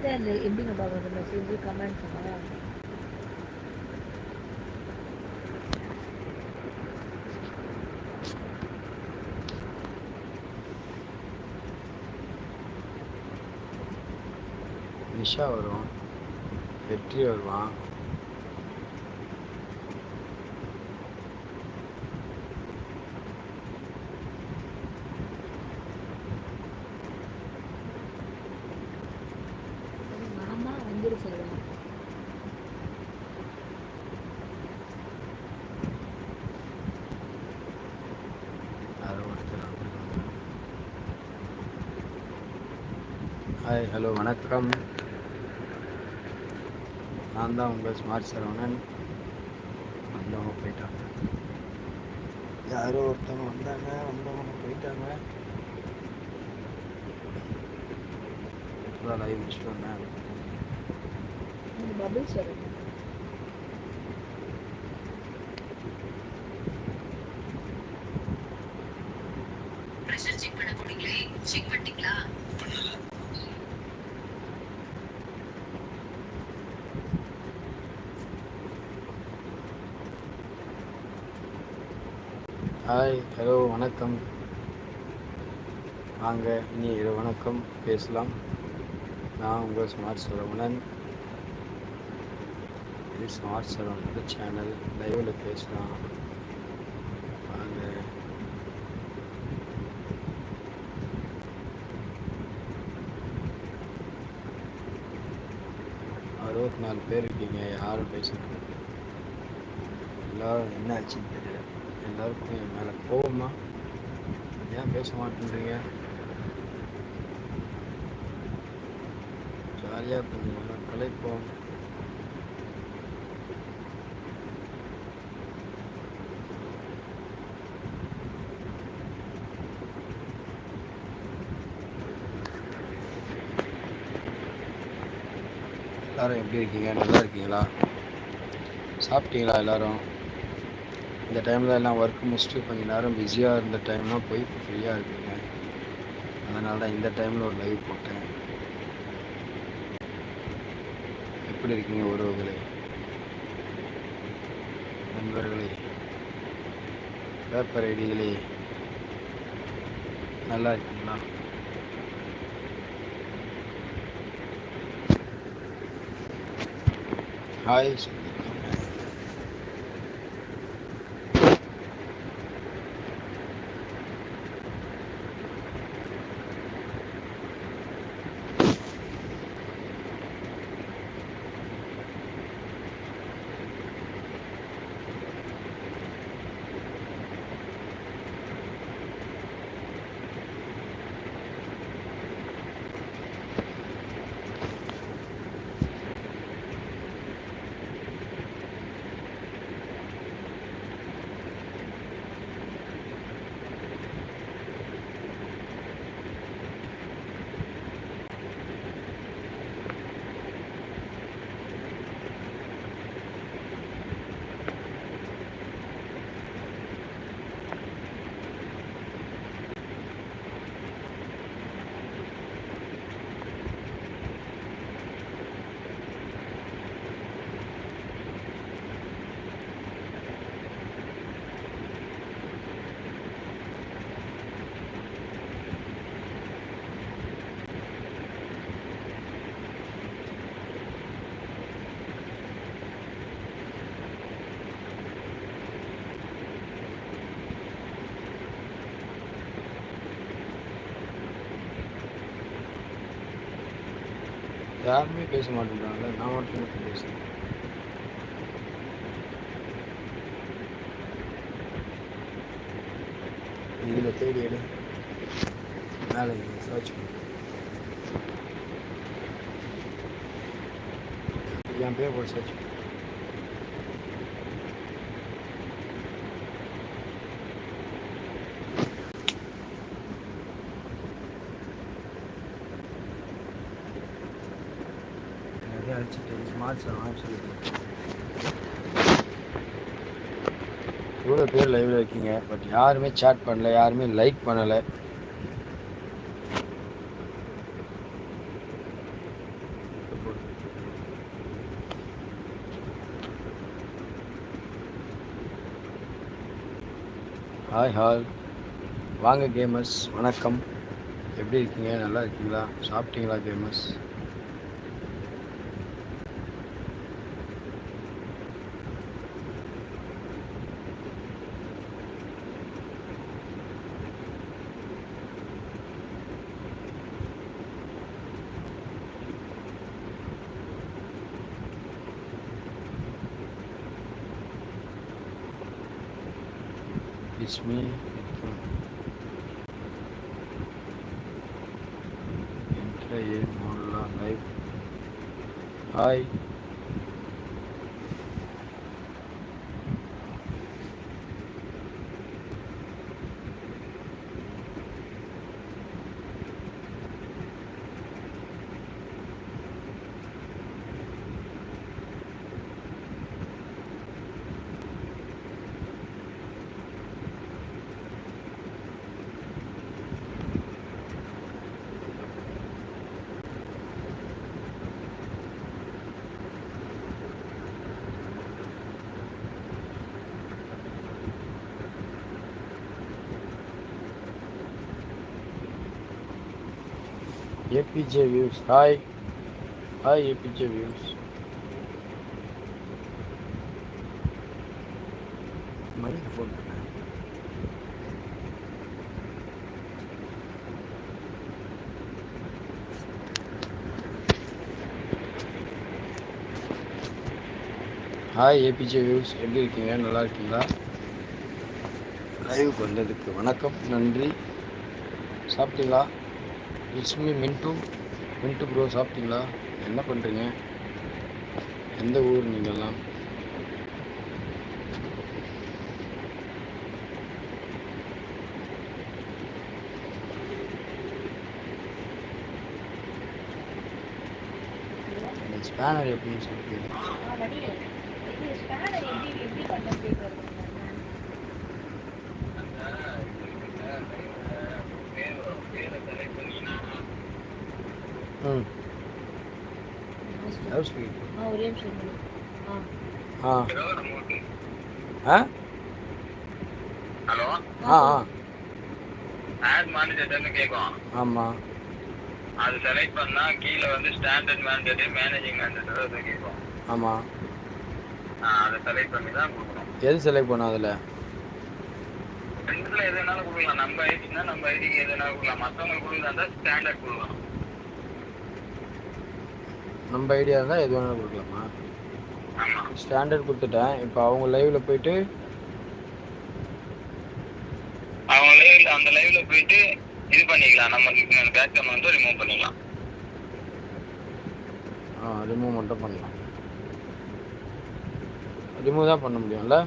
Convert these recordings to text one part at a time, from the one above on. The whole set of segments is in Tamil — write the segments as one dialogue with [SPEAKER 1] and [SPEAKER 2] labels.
[SPEAKER 1] இதை அந்த எப்படிங்க பார்க்குறது கமெண்ட் கமெண்ட்ஸ்
[SPEAKER 2] நிஷா வரும் வெற்றி வருவான் ஹாய் ஹலோ வணக்கம் நான் தான் உங்கள் ஸ்மார்ட் சரவணன் வந்தவங்க போயிட்டாங்க யாரோ ஒருத்தவங்க வந்தாங்க வந்தவங்க போயிட்டாங்க இப்போ லைவ் முடிச்சுட்டு வந்தேன் ஹாய் ஹலோ வணக்கம் வாங்க இனி இரு வணக்கம் பேசலாம் நான் உங்கள் ஸ்மார்ட் சரவணன் இது ஸ்மார்ட் சரவணோட சேனல் லைவில் பேசலாம் வாங்க அறுபத்தி நாலு பேர் இருக்கீங்க யாரும் பேசுகிறேன் எல்லாரும் என்ன ஆச்சுன்னு எல்லாருக்கும் என் மேலே கோபமா ஏன் பேச மாட்டேன்றீங்க ஜாலியாக கொஞ்சம் நேரம் கலைப்போம் எல்லாரும் எப்படி இருக்கீங்க நல்லா இருக்கீங்களா சாப்பிட்டீங்களா எல்லாரும் இந்த டைமில் எல்லாம் ஒர்க் முடிச்சுட்டு கொஞ்சம் நேரம் பிஸியாக இருந்த டைம்லாம் போய் இப்போ ஃப்ரீயாக இருக்குங்க அதனால தான் இந்த டைமில் ஒரு லைவ் போட்டேன் எப்படி இருக்கீங்க உறவுகளே நண்பர்களே பேப்பர் ஐடிகளே நல்லா இருக்குங்களா ஹாய் யாருமே பேச மாட்டேங்கிறாங்களே நான் மட்டும் மட்டும் பேசுகிறேன் இதில் தேடி எடு மேலே சர்ச் பண்ணு என் பேர் போட்டு சர்ச் பண்ணு ஸ்மார்ட் இவ்வளோ பேர் லைவ்ல இருக்கீங்க பட் யாருமே சேட் பண்ணல யாருமே லைக் பண்ணலை ஹாய் ஹால் வாங்க கேமர்ஸ் வணக்கம் எப்படி இருக்கீங்க நல்லா இருக்கீங்களா சாப்பிட்டீங்களா gamers It's me Hi. APJ views hi hi APJ views hi APJ views எப்படி இருக்கீங்க நல்லா இருக்கீங்களா லைவ் வந்ததுக்கு வணக்கம் நன்றி சாப்பிட்டீங்களா இட்ஸ்மி மின்ட்டு மின்ட்டு ப்ரோ சாப்பிட்டீங்களா என்ன பண்ணுறீங்க எந்த ஊர் நீங்கள்லாம் ஸ்பேனர் எப்படின்னு சொல்லிட்டு ஹலோ ஆ ஆ
[SPEAKER 3] ஆட் மானிட்டர்னு கேட்கும் ஆமாம் செலக்ட் பண்ணா கீழே வந்து ஸ்டாண்டர்ட் மேண்டேட் மேனேஜிங் மேண்டேட் அது கேட்கும் ஆமாம் அதை செலக்ட் பண்ணி தான் கொடுக்கணும்
[SPEAKER 2] எது செலக்ட் பண்ணும் அதில்
[SPEAKER 3] ரெண்டுல எதுனாலும் கொடுக்கலாம் நம்ம ஐடினா நம்ம ஐடிக்கு எதுனாலும் கொடுக்கலாம் மற்றவங்களுக்கு கொடுக்கலாம் ஸ்டாண்டர்ட் கொடுக்கலாம்
[SPEAKER 2] நம்ம ஐடியா இருந்தால் எது வேணாலும் கொடுக்கலாமா ஸ்டாண்டர்ட் கொடுத்துட்டேன் இப்போ அவங்க லைவில் போயிட்டு
[SPEAKER 3] அவங்க லைவில் அந்த லைவில் போயிட்டு இது பண்ணிக்கலாம் நம்ம பேக்ரவுண்ட் வந்து ரிமூவ் பண்ணிக்கலாம்
[SPEAKER 2] ஆ ரிமூவ் மட்டும் பண்ணலாம் ரிமூவ் தான் பண்ண முடியும்ல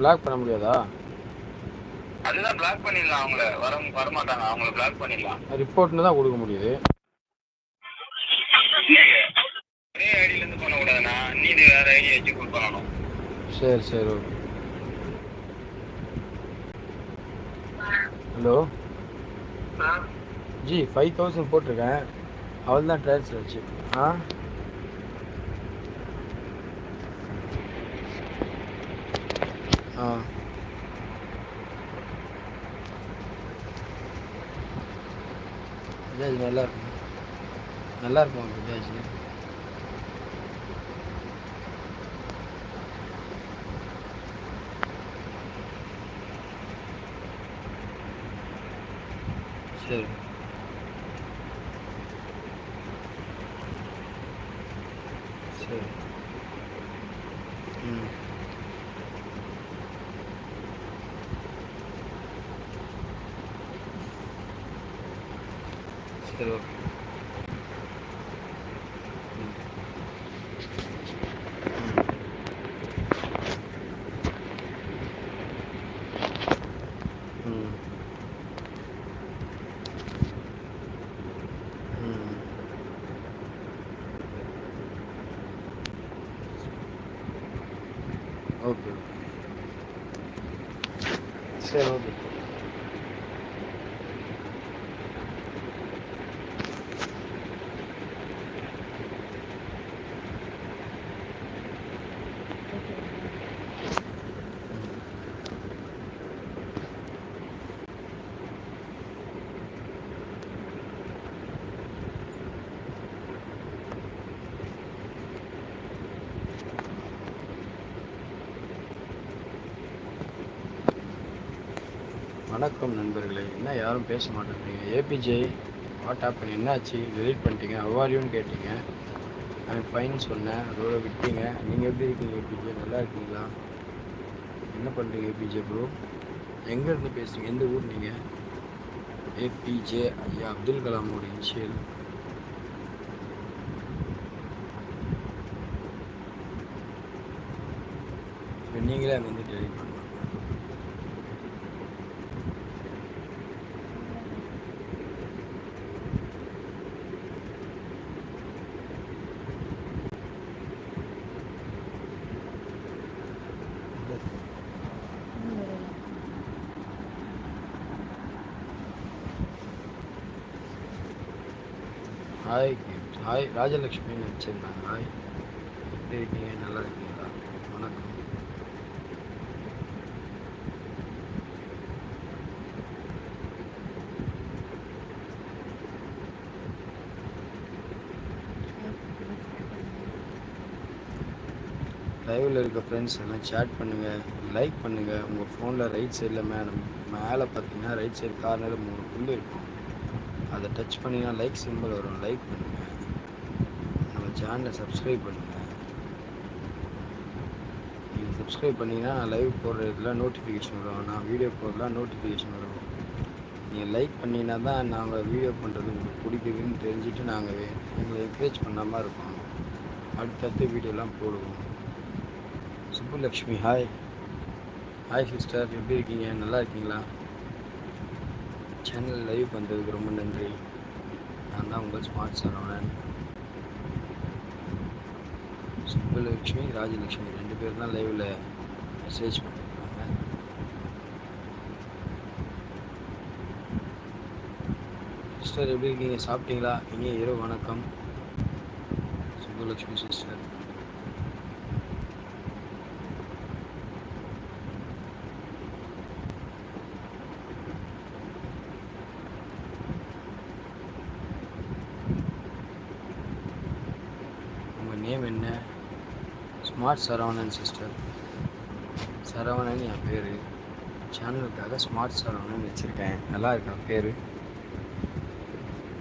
[SPEAKER 2] பிளாக் பண்ண முடியாதா
[SPEAKER 3] அதுதான் பிளாக் பண்ணிடலாம் அவங்கள வர வர மாட்டாங்க அவங்கள பிளாக் பண்ணிடலாம்
[SPEAKER 2] ரிப்போர்ட்னு தான் கொடுக்க முடியுது
[SPEAKER 3] மீதி வேற ஐடியா வச்சு கொடுக்கணும்
[SPEAKER 2] சரி சரி okay hello ji five thousand போட்டிருக்கேன் அவள் தான் ட்ரான்ஸ்ஃபர் ஆச்சு ஆ ஆ பஜாஜ் நல்லா இருக்கும் நல்லா இருக்கும் பஜாஜ் चलो चलो Okay. Stay on the வணக்கம் நண்பர்களே என்ன யாரும் பேச மாட்டேங்கிறீங்க ஏபிஜே வாட் பண்ணி என்னாச்சு டெலிட் பண்ணிட்டீங்க அவ்வாரியும்னு கேட்டீங்க நான் ஃபைன் சொன்னேன் அதோட விட்டீங்க நீங்கள் எப்படி இருக்கீங்க ஏபிஜே நல்லா இருக்கீங்களா என்ன பண்ணுறீங்க ஏபிஜே ப்ரோ எங்கேருந்து பேசுகிறீங்க எந்த ஊர் நீங்கள் ஏபிஜே ஐயா அப்துல் கலாமோட இனிஷியல் நீங்களே அங்கே வந்து டெலிட் பண்ணுங்க ஹாய் ஹாய் ராஜலக்ஷ்மின்னு வச்சுருந்தாங்க ஹாய் எப்படி இருக்கீங்க நல்லா இருக்கீங்களா வணக்கம் லைவில் இருக்க ஃப்ரெண்ட்ஸ் எல்லாம் சேட் பண்ணுங்கள் லைக் பண்ணுங்கள் உங்கள் ஃபோனில் ரைட் சைடில் மேடம் மேலே பார்த்தீங்கன்னா ரைட் சைடு கார்னரில் மூணு புல் இருக்கும் அதை டச் பண்ணிங்கன்னா லைக் சிம்பிள் வரும் லைக் பண்ணுங்கள் நம்ம சேனலை சப்ஸ்கிரைப் பண்ணுங்கள் நீங்கள் சப்ஸ்கிரைப் பண்ணிங்கன்னா நான் லைவ் இதெல்லாம் நோட்டிஃபிகேஷன் வரும் நான் வீடியோ போடுறதுலாம் நோட்டிஃபிகேஷன் வரும் நீங்கள் லைக் பண்ணினா தான் நாங்கள் வீடியோ பண்ணுறது உங்களுக்கு பிடிக்குதுன்னு தெரிஞ்சுட்டு நாங்கள் எங்களை என்கரேஜ் பண்ணாமல் இருக்கோம் அடுத்தடுத்து வீடியோலாம் போடுவோம் சுப்புலக்ஷ்மி ஹாய் ஹாய் சிஸ்டர் எப்படி இருக்கீங்க நல்லா இருக்கீங்களா சேனல் லைவ் வந்ததுக்கு ரொம்ப நன்றி நான் தான் உங்கள் ஸ்மார்ட் சரவணன் சுப்பலட்சுமி ராஜலட்சுமி ரெண்டு பேர் தான் லைவில் மெசேஜ் பண்ணியிருக்காங்க சிஸ்டர் எப்படி இருக்கீங்க சாப்பிட்டீங்களா இங்கே இரவு வணக்கம் சுப்பலட்சுமி சிஸ்டர் நேம் என்ன ஸ்மார்ட் சரவணன் சிஸ்டர் சரவணன் என் பேர் சேனலுக்காக ஸ்மார்ட் சரவணன் வச்சுருக்கேன் நல்லா இருக்கா பேர்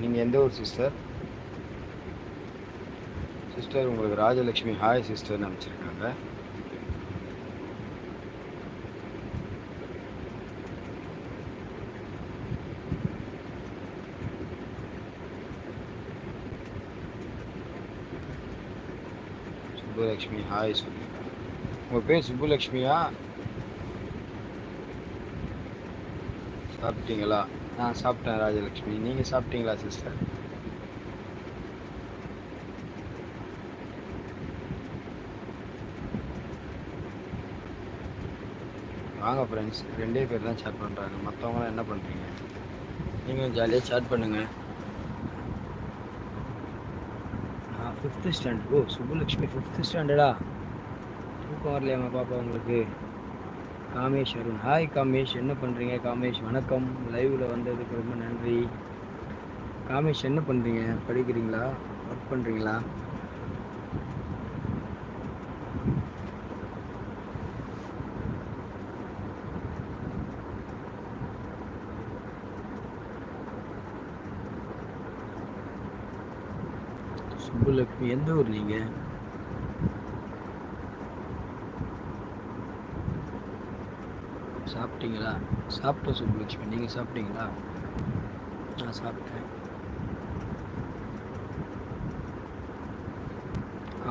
[SPEAKER 2] நீங்கள் எந்த ஊர் சிஸ்டர் சிஸ்டர் உங்களுக்கு ராஜலக்ஷ்மி ஹாய் சிஸ்டர்னு அமைச்சிருக்காங்க சுப்புலக்ஷ்மி ஹாய் சுப்பு உங்கள் பேர் சுப்புலக்ஷ்மியா சாப்பிட்டீங்களா நான் சாப்பிட்டேன் ராஜலக்ஷ்மி நீங்கள் சாப்பிட்டீங்களா சிஸ்டர் வாங்க ஃப்ரெண்ட்ஸ் ரெண்டே பேர் தான் சேட் பண்ணுறாங்க மற்றவங்களாம் என்ன பண்ணுறீங்க நீங்களும் ஜாலியாக சேட் பண்ணுங்கள் ஃபிஃப்த்து ஸ்டாண்டர்ட் ஓ சுப்புலக்ஷ்மி ஃபிஃப்த்து ஸ்டாண்டர்டா தூக்கம் வரலையாமா பாப்பா உங்களுக்கு காமேஷ் அருண் ஹாய் காமேஷ் என்ன பண்ணுறீங்க காமேஷ் வணக்கம் லைவில் வந்ததுக்கு ரொம்ப நன்றி காமேஷ் என்ன பண்ணுறீங்க படிக்கிறீங்களா ஒர்க் பண்ணுறீங்களா சுப்புலட்சுமி எந்த ஊர் நீங்கள் சாப்பிட்டீங்களா சாப்பிட்டேன் சுப்புலட்சுமி நீங்கள் சாப்பிட்டீங்களா நான் சாப்பிட்டேன்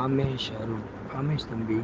[SPEAKER 2] ஆமேஷ் அருண் ஆமேஷ் தம்பி